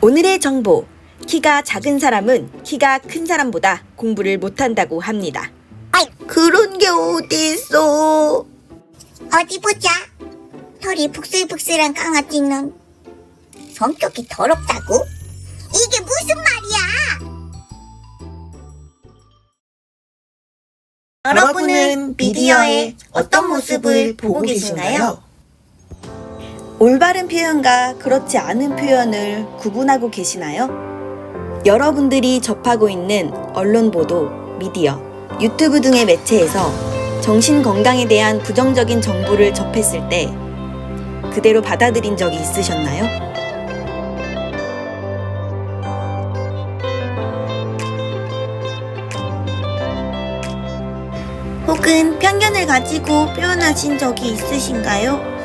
오늘의 정보. 키가 작은 사람은 키가 큰 사람보다 공부를 못한다고 합니다. 아이, 그런 게 어딨어? 어디 보자. 털이 북슬북슬한 강아지는 성격이 더럽다고? 이게 무슨 말이야? 여러분은 미디어의 어떤 모습을 보고 계신가요? 올바른 표현과 그렇지 않은 표현을 구분하고 계시나요? 여러분들이 접하고 있는 언론 보도, 미디어, 유튜브 등의 매체에서 정신 건강에 대한 부정적인 정보를 접했을 때 그대로 받아들인 적이 있으셨나요? 혹은 편견을 가지고 표현하신 적이 있으신가요?